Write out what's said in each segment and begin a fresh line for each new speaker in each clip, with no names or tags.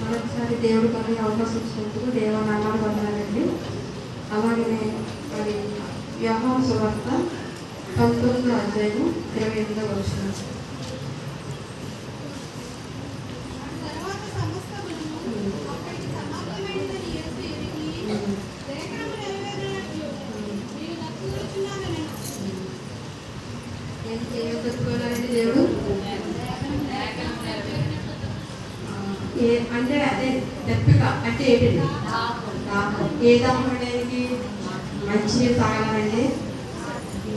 మరొకసారి దేవుడు పని అవకాశం ఇచ్చినందుకు దేవనామాలు వందనాలండి. అలాగే మరి వ్యవహార సువార్త పంతొమ్మిదో అధ్యాయం ఇరవై ఎనిమిదో వచ్చిన అంటే అదే దప్పిక అంటే ఏంటండి? దాహం ఏ దాహం అనేది మంచి తాగాలండి.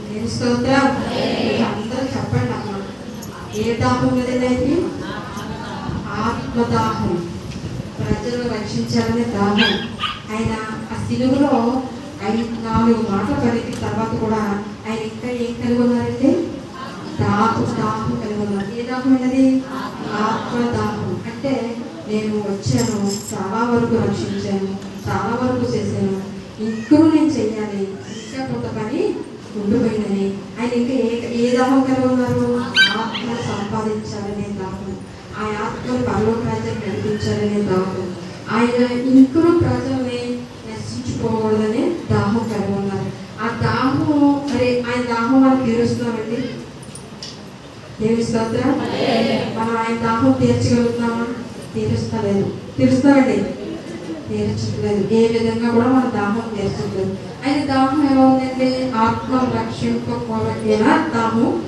నేను స్తోత్రం? అందరూ చెప్పండి అమ్మ. ఏ దాహం కదండి ఆత్మదాహం. ప్రజలు రక్షించాలనే దాహం. ఆయన ఆ సిలువలో ఐదు నాలుగు మాటలు పలికిన తర్వాత కూడా ఆయన ఇంకా ఏం కలిగి ఉన్నారంటే దాహం దాహం కలిగి ఉన్నారు ఏ దాహం అన్నది ఆత్మదాహం. అంటే నేను వచ్చాను చాలా వరకు రక్షించాను చాలా వరకు చేశాను. ఇంకా నేను చెయ్యాలి ఇంకా కొంత పని ఉండిపోయిందని. ఆయన ఇంకా ఏ ఏ దాహం కలిగి ఉన్నారు ఆత్మ సంపాదించాలనే దాహం. ఆ ఆత్మను పరలోక రాజ్యం నడిపించాలనే దాహం. ఆయన ఇంకను ప్రజల్ని నశించుకోకూడదనే దాహం కలిగి ఉన్నారు ఆ దాహం మరి ఆయన దాహం మనం తీరుస్తున్నామండి? దేవి స్తోత్రం? మనం ఆయన దాహం తీర్చగలుగుతున్నామా? తీరుస్తలేదు. తీరుస్తామండి తీర్చట్లేదు. ఏ విధంగా కూడా మన దాహం తీర్చట్లేదు. అయితే దాహం ఎలా ఉందంటే ఆత్మ రక్షింపకపోయినా దాహం?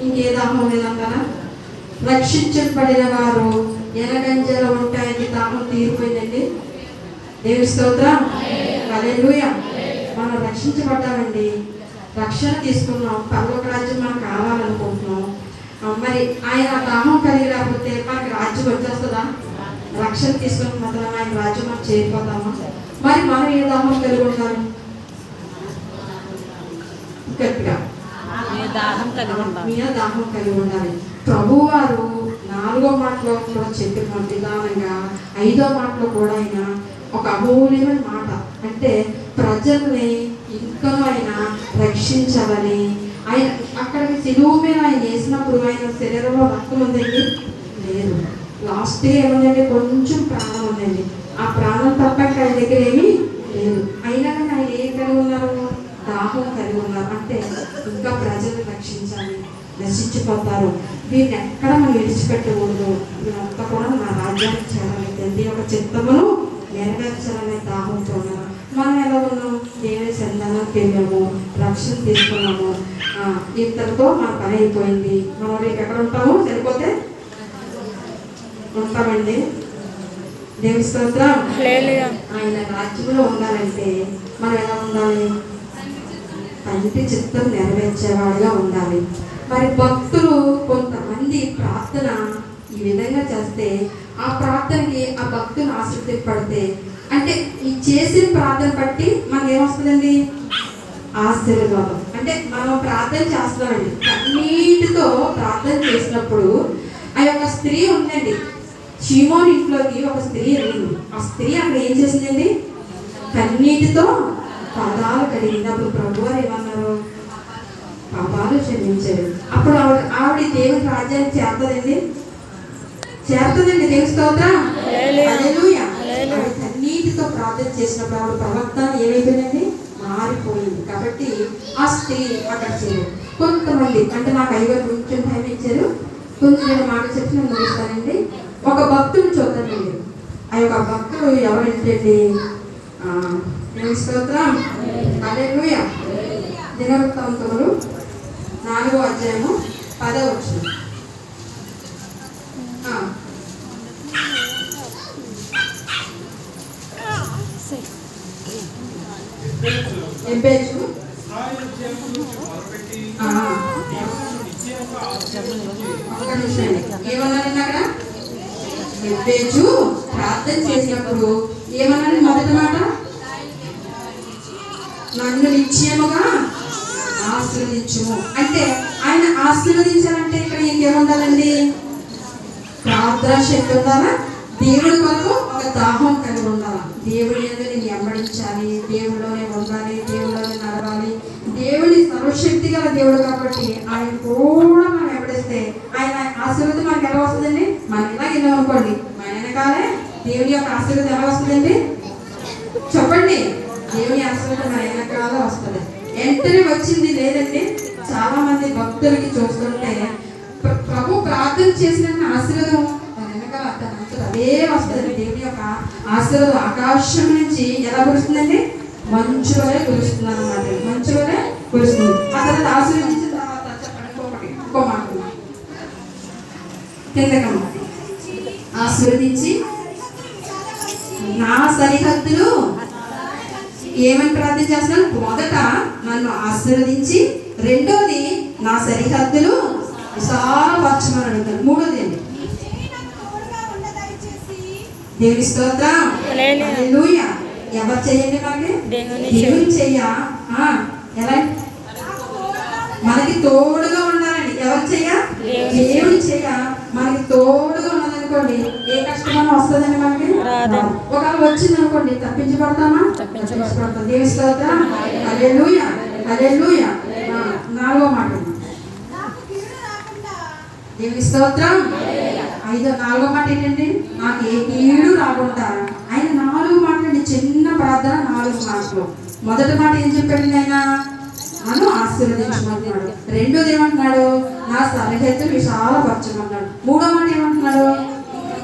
ఇంకే దాహం లేదంటారా రక్షించబడిన వారు ఎనగంజల ఉంటాయని దాహం తీరిపోయిందండి. దేవి స్తోత్రం. మనం రక్షించబడ్డామండి. రక్షణ తీసుకున్నాం. పర్వక రాజ్యం మనం కావాలనుకుంటున్నాం. మరి ఆయన దాహం కలిగి లేకపోతే మనకి రాజ్యం వచ్చేస్తుందా? రక్షణ తీసుకున్న మాత్రం ఆయన రాజ్యం మనం చేరిపోతామా? మరి మనం ఏ దాహం కలిగి ఉంటారు? గట్టిగా.
దాహం కలిగి ఉండాలి.
మీద దాహం కలిగి ఉండాలి. ప్రభు వారు నాలుగో మాటలో కూడా చెప్పిన విధానంగా ఐదో మాటలో కూడా ఆయన ఒక అమూల్యమైన మాట. అంటే ప్రజల్ని ఇంకా ఆయన రక్షించాలని ఆయన సిలువు మీద ఆయన వేసినప్పుడు ఆయన శరీరంలో రక్తం ఉందండి? లేదు. లాస్ట్ ఏముందండి? కొంచెం ప్రాణం ఉందండి. ఆ ప్రాణం తప్ప ఆయన దగ్గర ఏమీ లేదు. అయినా కానీ ఆయన ఏం కలిగి ఉన్నారు? దాహం కలిగి ఉన్నారు. అంటే ఇంకా ప్రజలు రక్షించాలి నశించిపోతారు. దీన్ని ఎక్కడ మనం విడిచిపెట్టకూడదు. ఇదంతా కూడా నా రాజ్యానికి చేరాలి తండ్రి యొక్క చిత్తమును నెరవేర్చాలనే దాహంతో ఉన్నారు? మనం ఎలా ఉన్నాం? ఏమేమి సంధానానికి వెళ్ళాము రక్షణ తీసుకున్నాము. ఇంతటితో మన పని అయిపోయింది. మనం రేపు ఎక్కడ ఉంటాము? సరిపోతే ఉంటామండి. దేవి స్తోత్రం. ఆయన రాజ్యంలో ఉండాలంటే మనం ఎలా ఉండాలి? తండ్రి చిత్తం నెరవేర్చేవాడిగా ఉండాలి. మరి భక్తులు కొంతమంది ప్రార్థన ఈ విధంగా చేస్తే ఆ ప్రార్థనకి ఆ భక్తులు ఆసక్తిపడితే అంటే ఈ చేసిన ప్రార్థన బట్టి మనకి ఏమొస్తుందండి ఆశీర్వాదం. అంటే మనం ప్రార్థన చేస్తున్నామండి కన్నీటితో ప్రార్థన చేసినప్పుడు ఆ యొక్క స్త్రీ ఉందండి. షీమోన్ ఇంట్లోకి ఒక స్త్రీ వెళ్ళింది. ఆ స్త్రీ అక్కడ ఏం చేసిందండి? కన్నీటితో పదాలు కడిగింది. అప్పుడు ప్రభు వారు ఏమన్నారు? పాపాలు క్షమించాడు. అప్పుడు ఆవిడ ఆవిడ దేవుని రాజ్యానికి చేరుతుందండి. చేరుతుందండి దేవుని స్తోత్రం? కన్నీటితో ప్రార్థన చేసినప్పుడు ఆవిడ ప్రవక్త ఏమైపోయిందండి? మారిపోయింది. కాబట్టి ఆ స్త్రీ అక్కడ కొంతమంది అంటే నాకు ఐదుగురు కొంచెం టైం ఇచ్చారు. కొంచెం నేను మాట చెప్పి నేను ముగిస్తానండి. ఒక భక్తుడు మీరు ఆ యొక్క భక్తుడు ఎవరంటే స్తోత్రం? అలెలుయ దినవృత్తాంతములు నాలుగో అధ్యాయము పదో వచ్చిన ఎంపేజు ఆ, ప్రార్థన చేసినప్పుడు ఏమన్నాడు మొదటి మాట? నన్ను నిశ్చయముగా ఆశీర్వదించుము. అంటే ఆయన ఆశీర్వదించాలంటే ఇక్కడ ఇంకేముండాలండి? ప్రార్థన శక్తి ఉండాలా? దేవుడి కొరకు ఒక దాహం కలిగి ఉండాలి? దేవుడి మీద నేను వెంబడించాలి దేవుడిలోనే ఉండాలి దేవుడు సర్వశక్తి గల దేవుడు కాబట్టి ఆయన కూడా మనం ఎవడిస్తే ఆయన ఆశీర్వదం మనకి ఎలా వస్తుంది దేవుని యొక్క ఆశీర్వాదం ఎలా వస్తుందండి? చెప్పండి. దేవుని ఆశీర్వదం మన వెనకాల వస్తుంది. వెంటనే వచ్చింది లేదండి చాలా మంది భక్తులకి చూస్తుంటే ప్రభు ప్రార్థన చేసిన ఆశీర్వదం మన వెనకాల దాని అదే వస్తుంది దేవుని యొక్క ఆశీర్వాదం ఆకాశం నుంచి ఎలా కురుస్తుందండి? మంచు వలె కురుస్తుంది అనమాట మంచు వలె ఆ తర్వాత ఆశీర్వదించిన తర్వాత ఇంకో మాట కిందకమ్మ. ఆశీర్వదించి నా సరిహద్దులు ఏమని ప్రార్థన చేస్తున్నాను మొదట నన్ను ఆశీర్వదించి రెండోది నా సరిహద్దులు విశాలపరచమని అడుగుతాను. మూడోది
దయచేసి
దేవుని స్తోత్రం. ఎవరు చేయండి మనకి
దేవుని
చెయ్య ఆ, ఎలా
నాకు తోడుగా ఉండ
మనకి తోడుగా ఉండాలండి. ఎవరు చెయ్య?
దేవుని
దేవుని చెయ్య. మనకి తోడుగా ఉన్నదనుకోండి ఏ కష్టమైనా వస్తుందండి మనకి. ఒకవేళ వచ్చింది అనుకోండి తప్పించబడతామా?
తప్పించబడతాం.
నాలుగో మాట. దేవుని స్తోత్రం. ఐదో నాలుగో మాట ఏంటండి? నాకు ఏ కీడు రాకుండా. ఆయన నాలుగు మాటలండి చిన్న ప్రార్థన నాలుగు మాటలు. మొదటి మాట ఏం చెప్పాడు ఆయన? నన్ను ఆశీర్వదించమన్నాడు రెండోది ఏమంటున్నాడు? నా సరిహద్దు విశాలపరచమన్నాడు. మూడో మాట ఏమంటున్నాడు?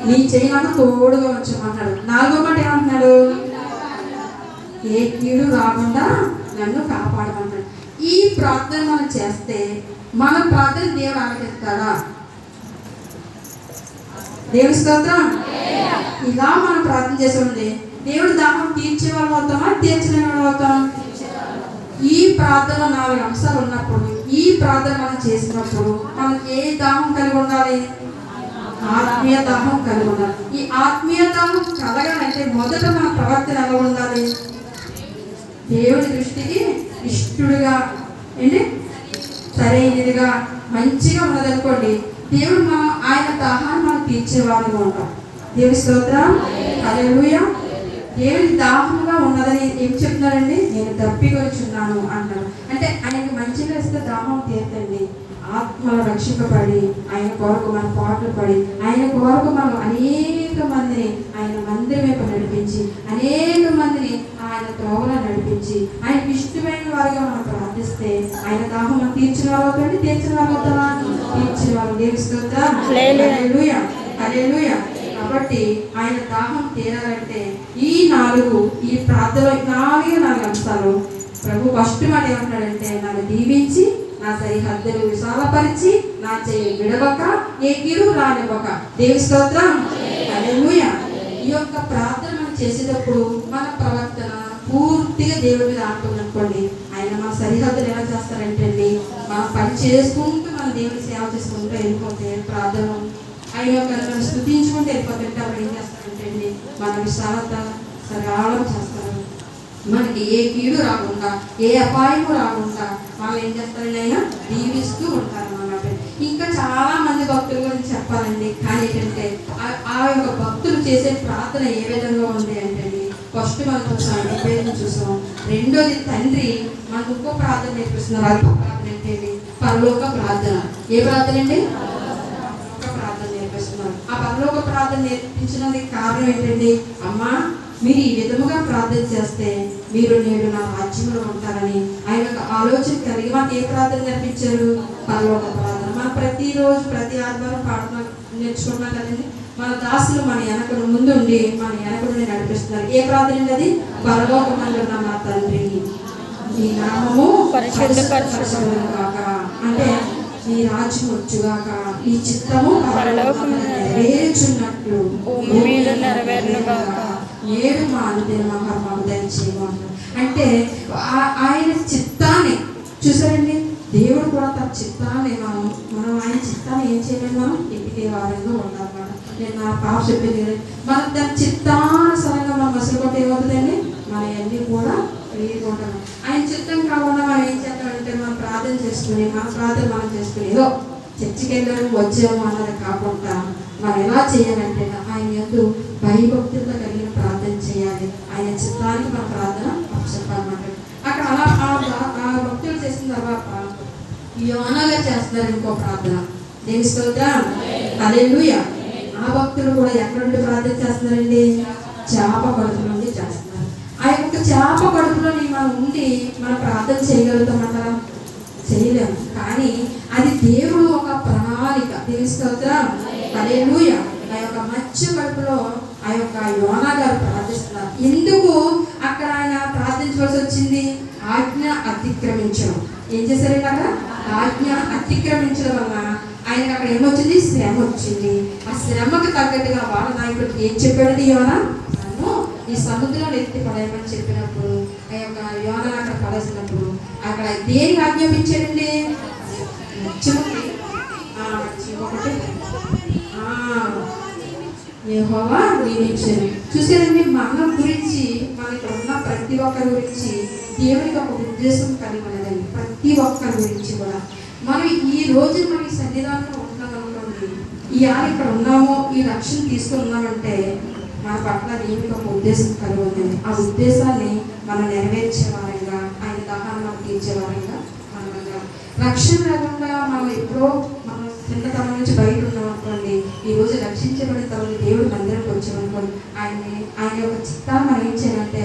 నీ చెయ్యి నాకు తోడుగా ఉంచమన్నాడు. నాలుగో మాట ఏమంటున్నాడు? ఏ కీడు రాకుండా నన్ను కాపాడమన్నాడు. ఈ ప్రార్థన మనం చేస్తే మన ప్రార్థన దేవుడు ఆలకిస్తాడా? దేవుని స్తోత్రం. ఇలా మనం ప్రార్థన చేసి ఉంది దేవుడు దాహం తీర్చే వాళ్ళు అవుతామా? తీర్చలేని వాళ్ళు అవుతాం ఈ ప్రార్థన నాలుగు అంశాలు ఉన్నప్పుడు ఈ ప్రార్థన మనం చేసినప్పుడు మనం ఏ దాహం కలిగి ఉండాలి? ఆత్మీయ దాహం కలిగి ఉండాలి. ఈ ఆత్మీయ దాహం కలగాలంటే మొదట మన ప్రవర్తన ఎలా ఉండాలి? దేవుడి దృష్టికి ఇష్టడుగా ఏంటి? సరైనదిగా మంచిగా ఉన్నదనుకోండి దేవుడు మనం ఆయన దాహాన్ని మనం తీర్చేవాడుగా ఉంటాం. దేవుడి స్తోత్రం. హల్లెలూయా దేవుడి దాహంగా ఉన్నదని ఏం చెప్తున్నాడండి? నేను తప్పికొచ్చున్నాను అంటారు అంటే ఆయనకి మంచిగా ఇస్తే దాహం తీర్తండి. ఆత్మలు రక్షింపబడి ఆయన కొరకు మన పాటలు పడి ఆయన కొరకు మనం అనేక మందిని ఆయన మందిరం వైపు నడిపించి అనేక మందిని ఆయన త్రోవలో నడిపించి ఆయనకి ఇష్టమైన వారిగా మనం ప్రార్థిస్తే ఆయన దాహం తీర్చిన అవుతాండి తీర్చిన వారు అవుతారా? తీర్చిన వారు. దేవిస్తుందా.
హల్లెలూయా.
కాబట్టి ఆయన దాహం తీరాలంటే ఈ నాలుగు ఈ ప్రార్థన నాలుగే నాలుగు అంశాలు ప్రభు ఫస్ట్ మాట ఏమంటాడంటే నన్ను దీవించి నా సరిహద్దులు విశాలపరిచి నా చేయి విడవక ఏ గిరు రానివ్వక. దేవి స్తోత్రం. అదేమూయ ఈ యొక్క ప్రార్థన మనం చేసేటప్పుడు మన ప్రవర్తన పూర్తిగా దేవుడి మీద ఆడుతుందనుకోండి ఆయన మన సరిహద్దులు ఎలా చేస్తారంటే అండి మనం పని చేసుకుంటూ మన దేవుని సేవ చేసుకుంటూ వెళ్ళిపోతే ప్రార్థన ఆయన యొక్క మనం స్థుతించుకుంటూ వెళ్ళిపోతుంటే అప్పుడు ఏం చేస్తారంటే అండి? మన విశాలత సరళం చేస్తారు. మనకి ఏ కీడు రాకుండా ఏ అపాయము రాకుండా వాళ్ళు ఏం చేస్తారండి ఆయన? దీవిస్తూ ఉంటారు అన్నమాట ఇంకా చాలా మంది భక్తుల గురించి చెప్పాలండి. కానీ ఏంటంటే ఆ- యొక్క భక్తులు చేసే ప్రార్థన ఏ విధంగా ఉంది అంటే అండి ఫస్ట్ మనం చూసాం నివేదన చూసాం రెండోది తండ్రి మనకు ఇంకో ప్రార్థన నేర్పిస్తున్నారు. అది ప్రార్థన ఏంటండి పరలోక ప్రార్థన. ఏ ప్రార్థన అండి పరలోక ప్రార్థన నేర్పిస్తున్నారు ఆ పరలోక ప్రార్థన నేర్పించినందుకు కారణం ఏంటండి అమ్మా మీరు ఈ విధముగా ప్రార్థన చేస్తే మీరు నేడు నా రాజ్యంలో ఉంటారని ఆయన యొక్క ఆలోచన కలిగి మాకు ఏ ప్రార్థన నేర్పించారు? పరలోక ప్రార్థన. మనం ప్రతిరోజు ప్రతి ఆదివారం ప్రార్థన నేర్చుకున్నాం కదండి. మన దాసులు మన వెనకడు ముందుండి మన వెనకడు నడిపిస్తున్నారు. ఏ ప్రార్థన అది? పరలోకమంలో ఉన్న మా తండ్రి. ఈ నామము
పరిశుద్ధపరచబడును
గాక అంటే నీ రాజ్యం వచ్చుగాక. నీ చిత్తము
పరలోకమున
నెరవేర్చున్నట్లు
మీద నెరవేరును.
ఏడు మా అనుదిన మహాత్మాకు దయచేయమంటారు అంటే ఆయన చిత్తాన్ని చూసారండి? దేవుడు కూడా తన చిత్తాన్ని మనం మనం ఆయన చిత్తాన్ని ఏం చేయలేదు మనం? ఎన్నికే వారంగా ఉండాలన్నమాట. నేను నా పాప చెప్పింది మనం దాని చిత్తానుసారంగా మనం మసలు కొట్టి ఏమవుతుందండి మన అన్ని కూడా వేయకూడదు ఆయన చిత్తం కాకుండా మనం ఏం చేద్దామంటే మనం ప్రార్థన చేసుకుని మన ప్రార్థన మనం చేసుకుని ఏదో చర్చికి వెళ్ళాము వచ్చాము అన్నది కాకుండా మనం ఎలా చేయాలంటే ఆయన యొక్క భయభక్తులతో కలిగిన ప్రార్థన చేయాలి. ఆయన చిత్తానికి మన ప్రార్థన చెప్పాలన్నమాట అక్కడ అలా ఆ ఆ భక్తులు చేసిన తర్వాత యోనగా చేస్తున్నారు ఇంకో ప్రార్థన. దేని స్తోత్రం? అలెలుయ ఆ భక్తులు కూడా ఎక్కడ నుండి ప్రార్థన చేస్తున్నారండి? చేప కడుపు నుండి చేస్తున్నారు. ఆ యొక్క చేప కడుపులోని మనం ఉండి మనం ప్రార్థన చేయగలుగుతామంటారా చేయలేము. కానీ అది దేవుడు ఒక ప్రణాళిక. దేవుని స్తోత్రం? హల్లెలూయా. ఆ యొక్క మత్స్య కడుపులో ఆ యొక్క యోనా గారు ప్రార్థిస్తున్నారు. ఎందుకు అక్కడ ఆయన ప్రార్థించవలసి వచ్చింది? ఆజ్ఞ అతిక్రమించడం. ఏం చేశారు అక్కడ ఆజ్ఞ అతిక్రమించడం వల్ల ఆయనకు అక్కడ ఏమొచ్చింది? శ్రమ వచ్చింది. ఆ శ్రమకు తగ్గట్టుగా వాళ్ళ నాయకుడికి ఏం చెప్పాడు యోనా? నన్ను ఈ సముద్రంలో ఎత్తి పడేయమని చెప్పినప్పుడు ఆ యొక్క యోన అక్కడ పడేసినప్పుడు అక్కడ దేనికి ఆజ్ఞాపించాడండి? ఒకటి యెహోవా చూసారండి మన గురించి మన ఇక్కడ ఉన్న ప్రతి ఒక్కరి గురించి దేవునికి ఒక ఉద్దేశం కలిగి ఉన్నదండి ప్రతి ఒక్కరి గురించి కూడా. మనం ఈ రోజు మన సన్నిధానంలో ఉంటున్నాం అనుకోండి ఈ ఆరు ఇక్కడ ఉన్నామో ఈ రక్షణ తీసుకున్నామంటే మన పట్ల దేవునికి ఒక ఉద్దేశం కలిగి ఉందండి. ఆ ఉద్దేశాన్ని మనం నెరవేర్చే వారంగా ఆయన దహనం మనం తీర్చే వారంగా మనం రక్షణ లేకుండా మనం ఎప్పుడో మనం చిన్నతనం నుంచి బయట ఉన్నాం అనుకోండి ఈ రోజు రక్షించబడిన తర్వాత దేవుడు మందిరంకి వచ్చామనుకోండి ఆయన ఆయన యొక్క చిత్తాన్ని మనం ఏం చేయాలంటే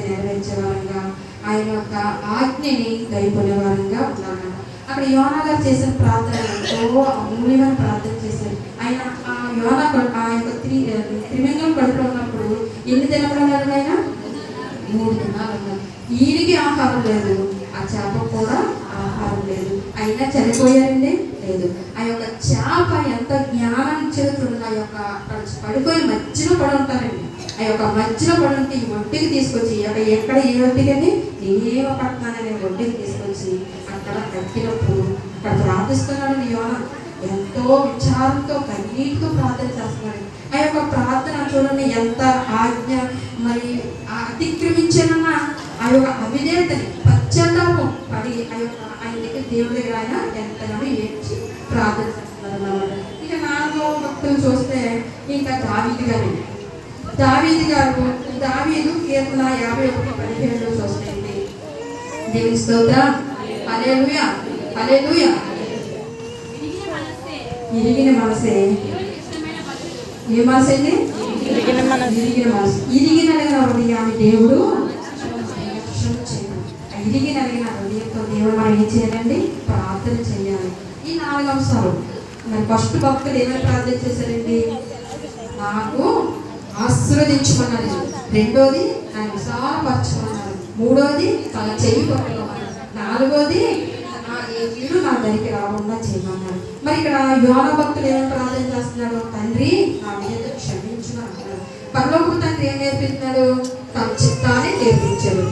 ఆయన యొక్క ఆజ్ఞని గైపొనే వారంగా అక్కడ యోనా గారు చేసిన ప్రార్థన ఎంతో అమూల్యమైన ప్రార్థన చేశారు. ఆయన ఆ యోనా ఆ యొక్క త్రి త్రివింగం కడుపులో ఉన్నప్పుడు ఎన్ని దినములు ఆయన? మూడు దినాలు ఈయనకి ఆహారం లేదు ఆ చేప కూడా ఆహారం లేదు. అయినా చనిపోయారండి. లేదు. ఆ యొక్క చేప ఎంత జ్ఞానం చేస్తుంది ఆ యొక్క అక్కడ పడిపోయి మధ్యలో పడి ఉంటారండి ఆ యొక్క మధ్యలో పడి ఉంటే ఈ ఒంటికి తీసుకొచ్చి అక్కడ ఎక్కడ ఏ ఒంటికని నేనేమో పడుతున్నానని ఒంటికి తీసుకొచ్చి అక్కడ కట్టినప్పుడు అక్కడ ప్రార్థిస్తున్నాడు యోన. ఎంతో విచారంతో కన్నీటితో ప్రార్థన చేస్తున్నాడు ఆ యొక్క ప్రార్థన చూడండి ఎంత ఆజ్ఞ మరి ఆ అతిక్రమించానన్న ఆ యొక్క అవిధేయతని పశ్చాత్తాపం. పడి ఆ యొక్క ఆయన దగ్గర దేవుడి దగ్గర ఆయన ఎంతగానో ఏడ్చి ప్రార్థన చేస్తున్నారు అన్నమాట ఇక నాలుగో భక్తులు చూస్తే ఇంకా దావీది గారు దావీది గారు దావీదు కీర్తన యాభై ఒకటి పదిహేడులో చూస్తాయండి దేవుని స్తోత్రం. హల్లెలూయా హల్లెలూయా. ఇరిగిన మనసే. ఏ మనసే అండి
ఇరిగిన మనసు.
ఇరిగిన మనసు. ఇరిగిన హృదయాన్ని దేవుడు నిర్లక్ష్యం చేయడు. ఆ ఇరిగిన అడిగిన హృదయంతో దేవుడు మనం ఏం చేయాలండి ప్రార్థన చేయాలి. నాలుగు అవసరం మరి ఫస్ట్ భక్తులు ఏమైనా ప్రార్థన చేశారండి? నాకు ఆశీర్వదించమన్నది రెండోది ఆయన విశాలపరచమన్నారు మూడోది తన చెయ్యి పట్టుకోమన్నారు నాలుగోది నా ఏ నా దగ్గరికి రాకుండా చేయమన్నారు మరి ఇక్కడ యోన భక్తులు ఏమైనా ప్రార్థన చేస్తున్నాడు తండ్రి నా మీద క్షమించు అంటున్నాడు తండ్రి ఏం నేర్పిస్తున్నాడు? తన చిత్తాన్ని నేర్పించాడు.